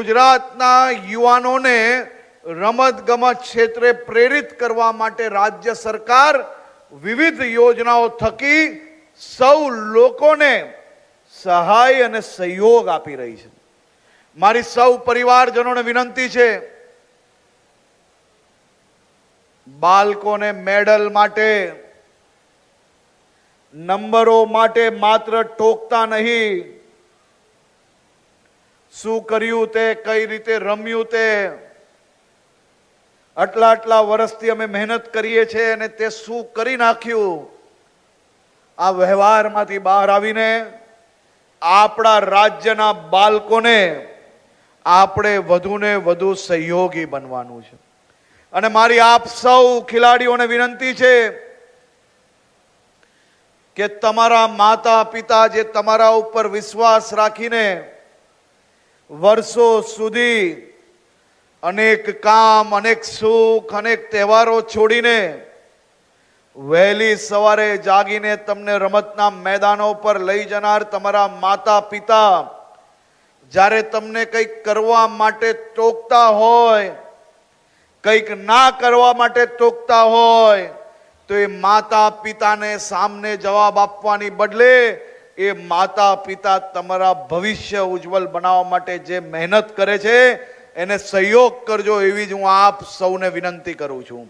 ગુજરાતના યુવાનોને રમત ગમત ક્ષેત્રે પ્રેરિત કરવા માટે રાજ્ય સરકાર વિવિધ યોજનાઓ થકી સૌ લોકોને સહાય અને સહયોગ આપી રહી છે. મારી સૌ પરિવારજનોને વિનંતી છે, બાળકોને મેડલ માટે, નંબરો માટે માત્ર ટોકતા નહીં શું કર્યું તે, કઈ રીતે રમ્યું તે? આટલા આટલા વર્ષથી અમે મહેનત કરીએ છીએ અને તે શું કરી નાખ્યું? આ વ્યવહારમાંથી બહાર આવીને આપણા રાજ્યના બાળકોને આપણે વધુને વધુ સહયોગી બનવાનું છે. અને મારી આપ સૌ ખેલાડીઓને વિનંતી છે કે તમારા માતા પિતા જે તમારા ઉપર વિશ્વાસ રાખીને વર્ષો સુધી અનેક કામ, અનેક સુખ, અનેક તહેવારો છોડીને વહેલી સવારે જાગીને તમને રમતના મેદાનો પર લઈ જનાર તમારા માતા પિતા જ્યારે તમને કંઈક કરવા માટે ટોકતા હોય, કંઈક ના કરવા માટે ટોકતા હોય, તો એ માતા પિતાને સામને જવાબ આપવાની બદલે એ માતા પિતા તમારા ભવિષ્ય ઉજ્જવલ બનાવવા માટે જે મહેનત કરે છે, એને સહયોગ કરજો એવી જ હું આપ સૌને વિનંતી કરું છું.